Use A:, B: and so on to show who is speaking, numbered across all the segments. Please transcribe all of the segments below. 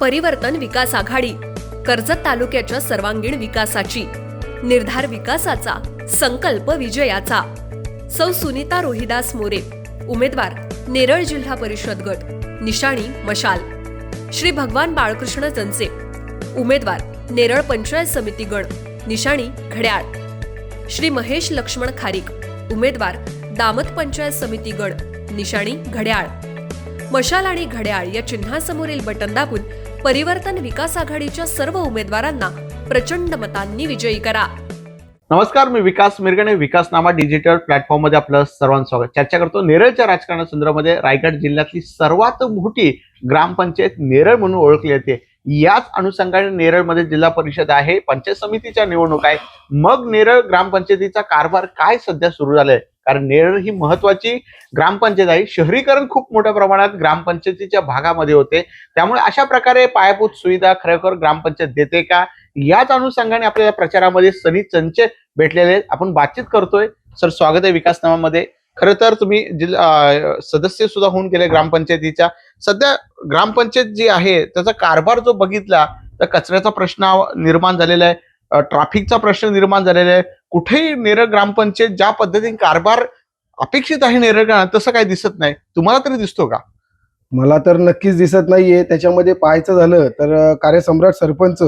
A: परिवर्तन विकास आघाडी कर्जत तालुक्याच्या सर्वांगीण विकासाची निर्धार विकासाचा संकल्प विजयाचा. सौ सुनीता रोहिदास मोरे उमेदवार नेरळ जिल्हा परिषद गट निशाणी मशाल. श्री भगवान बाळकृष्ण जनसे उमेदवार नेरळ पंचायत समिती गण निशाणी घड्याळ. श्री महेश लक्ष्मण खारीक उमेदवार दामत पंचायत समिती गण निशाणी घड्याळ. मशाल आणि घड्याळ या चिन्हासमोरील बटन दाबून परिवर्तन विकास आघाडीच्या सर्व उमेदवारांना प्रचंड मतांनी विजयी करा.
B: नमस्कार मी विकास मिरगणे विकासनामा डिजिटल प्लॅटफॉर्ममध्ये आपलं सर्वांचं स्वागत. चर्चा करतो नेरळच्या राजकारणासंदर्भामध्ये रायगड जिल्ह्यातली सर्वात मोठी ग्रामपंचायत नेरळ म्हणून ओळखली जाते. याच अनुषंगाने नेरळमध्ये जिल्हा परिषद आहे पंचायत समितीच्या निवडणूक आहे. मग नेरळ ग्रामपंचायतीचा कारभार काय सध्या सुरू झालाय? कारण नेरळ ही महत्वाची ग्रामपंचायत आहे. शहरीकरण खूप मोठ्या प्रमाणात ग्रामपंचायतीच्या भागामध्ये होते. त्यामुळे अशा प्रकारे पायाभूत सुविधा खरोखर ग्रामपंचायत देते का? याच अनुषंगाने आपल्याला प्रचारामध्ये सनी चंचे भेटलेले आहेत. आपण बातचीत करतोय. सर स्वागत आहे विकास नावामध्ये खरं तर तुम्ही जिल्हा सदस्य सुद्धा होऊन गेले ग्रामपंचायतीच्या. सध्या ग्रामपंचायत जी आहे त्याचा कारभार जो बघितला तर कचऱ्याचा प्रश्न निर्माण झालेला आहे. ट्राफिकचा प्रश्न निर्माण झालेला आहे. कुठेही नेरळ ग्रामपंचायत ज्या पद्धतीने कारभार अपेक्षित आहे नेरळ ग्राम तसं काही दिसत नाही. तुम्हाला तरी दिसतो का?
C: मला तर नक्कीच दिसत नाहीये. त्याच्यामध्ये पाहायचं झालं तर कार्यसम्राट सरपंच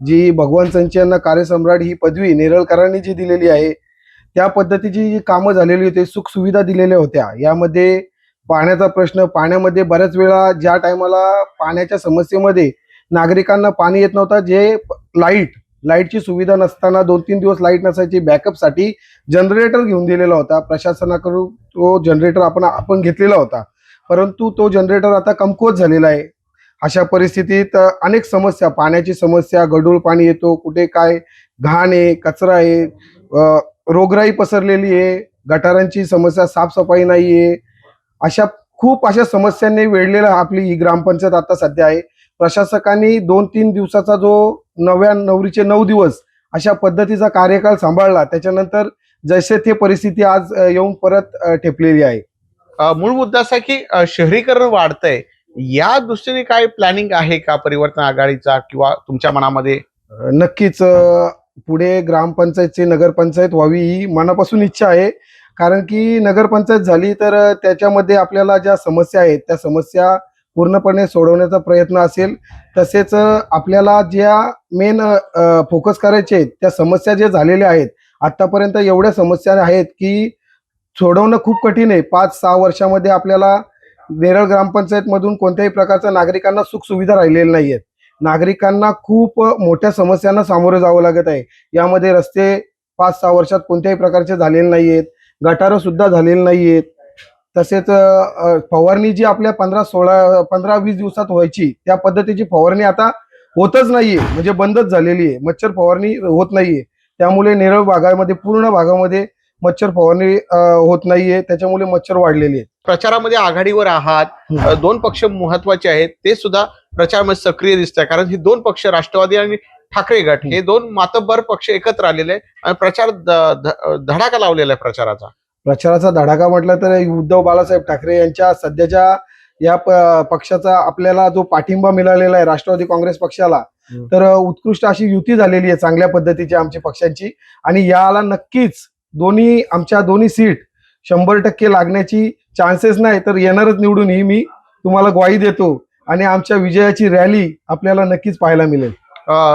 C: जी भगवान संच यांना कार्यसम्राट ही पदवी नेरळकरांनी जी दिलेली आहे त्या पद्धतीची जी कामं झालेली होती सुखसुविधा दिलेल्या होत्या. यामध्ये पाण्याचा प्रश्न पाण्यामध्ये बऱ्याच वेळा ज्या टायमाला पाण्याच्या समस्येमध्ये नागरिकांना पाणी येत नव्हतं जे लाइट लाईटची सुविधा नसताना दोन तीन दिवस लाइट नसायची. बॅकअपसाठी जनरेटर घेऊन दिलेला होता. प्रशासनाकडून तो जनरेटर आपण आपण घेतलेला होता. परंतु तो जनरेटर आता कमकुवत झालेला आहे. अशा परिस्थितीत अनेक समस्या पाण्याची समस्या गढूळ पाणी येतो कुठे काय घाण आहे कचरा आहे रोगराई पसरलेली आहे गटारांची समस्या साफसफाई नाही आहे अशा खूप अशा समस्यांनी वेढलेला आपली ही ग्रामपंचायत आता सध्या आहे. प्रशासकांनी दोन तीन दिवसाचा जो नव्या नवरीचे नऊ दिवस अशा पद्धतीचा कार्यकाळ सांभाळला. त्याच्यानंतर जैसे ते परिस्थिती आज येऊन परत ठेपलेली आहे.
B: मूळ मुद्दा असा की शहरीकरण वाढतंय. या दृष्टीने काय प्लॅनिंग आहे का परिवर्तन आघाडीचा किंवा तुमच्या मनामध्ये?
C: नक्कीच पुढे ग्रामपंचायतची नगरपंचायत व्हावी ही मनापासून इच्छा आहे. कारण की नगरपंचायत झाली तर त्याच्यामध्ये आपल्याला ज्या समस्या आहेत त्या समस्या पूर्णपणे सोडवण्याचा प्रयत्न असेल तसेच आपल्याला ज्या मेन फोकस करायचे आहेत त्या समस्या ज्या झालेल्या आहेत आतापर्यंत एवढ्या समस्या आहेत की सोडवणं खूप कठीण आहे. पाच सहा वर्षामध्ये आपल्याला नेरळ ग्रामपंचायतमधून कोणत्याही प्रकारच्या नागरिकांना सुख सुविधा राहिलेल्या आहेत नागरिकांना खूप मोठ्या समस्यांना सामोरं जावं लागत आहे. यामध्ये रस्ते पाच सहा वर्षात कोणत्याही प्रकारचे झालेले नाही आहेत गटारं सुद्धा झालेली आहेत तसेच फवारणी जी आपल्या पंधरा सोळा पंधरा वीस दिवसात व्हायची त्या पद्धतीची फवारणी आता होतच नाहीये. म्हणजे बंदच झालेली आहे. मच्छर फवारणी होत नाहीये. त्यामुळे नेरळ भागामध्ये पूर्ण भागामध्ये मच्छर फवारणी होत नाहीये. त्याच्यामुळे मच्छर वाढलेले आहेत.
B: प्रचारामध्ये आघाडीवर आहात. दोन पक्ष महत्त्वाचे आहेत. ते सुद्धा प्रचारामध्ये सक्रिय दिसत आहे कारण हे दोन पक्ष राष्ट्रवादी आणि ठाकरे गट हे दोन मातब्बर पक्ष एकत्र आलेले आहे आणि प्रचार धडाका लावलेला आहे प्रचाराचा.
C: प्रचाराचा धडाका म्हटलं तर उद्धव बाळासाहेब ठाकरे यांच्या सध्याच्या या पक्षाचा आपल्याला जो पाठिंबा मिळालेला आहे राष्ट्रवादी काँग्रेस पक्षाला. तर उत्कृष्ट अशी युती झालेली आहे चांगल्या पद्धतीची आमची पक्षांची. आणि याला नक्कीच दोन्ही आमच्या दोन्ही सीट शंभर टक्के लागण्याची चान्सेस नाही तर येणारच निवडून ही मी तुम्हाला ग्वाही देतो. आणि आमच्या विजयाची रॅली आपल्याला नक्कीच पाहायला मिळेल.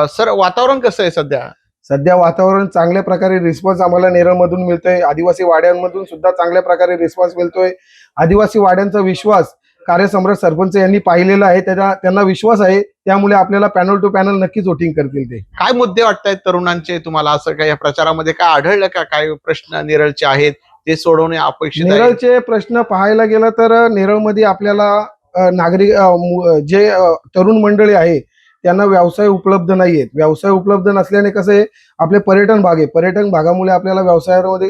B: सर वातावरण कसं आहे सध्या?
C: सध्या वातावरण चांगल्या प्रकारे रिस्पॉन्स आम्हाला नेरळमधून मिळतोय. आदिवासी वाड्यांमधून सुद्धा चांगल्या प्रकारे रिस्पॉन्स मिळतोय. आदिवासी वाड्यांचा विश्वास कार्यसम्राट सरपंच यांनी पाहिलेला आहे. त्याचा त्यांना विश्वास आहे. त्यामुळे आपल्याला पॅनल टू पॅनल नक्कीच वोटिंग करतील ते.
B: काय मुद्दे वाटतायत तरुणांचे? तुम्हाला असं काय या प्रचारामध्ये काय आढळलं का? काय प्रश्न निरळचे आहेत? ते सोडवणे अपेक्षित
C: नेरळचे प्रश्न पाहायला गेलं तर नेरळमध्ये आपल्याला नागरिक जे तरुण मंडळी आहे त्यांना व्यवसाय उपलब्ध नाहीयेत. व्यवसाय उपलब्ध नसल्याने कसं आहे आपले पर्यटन भाग आहे. पर्यटन भागामुळे आपल्याला व्यवसायामध्ये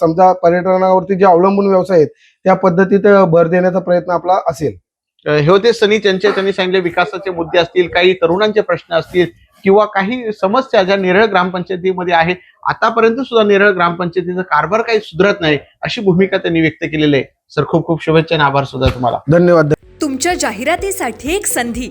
C: समजा पर्यटनावरती जे अवलंबून व्यवसाय आहेत त्या पद्धतीत भर देण्याचा प्रयत्न आपला असेल.
B: हे होते सनी चंचे त्यांनी सांगितले विकासाचे मुद्दे असतील काही तरुणांचे प्रश्न असतील किंवा काही समस्या ज्या नेरळ ग्रामपंचायतीमध्ये आहेत आतापर्यंत सुद्धा नेरळ ग्रामपंचायतीचा कारभार काही सुधरत नाही अशी भूमिका त्यांनी व्यक्त केलेली आहे. सर खूप खूप शुभेच्छा आणि आभार सुद्धा तुम्हाला.
C: धन्यवाद.
A: तुमच्या जाहिरातीसाठी एक संधी.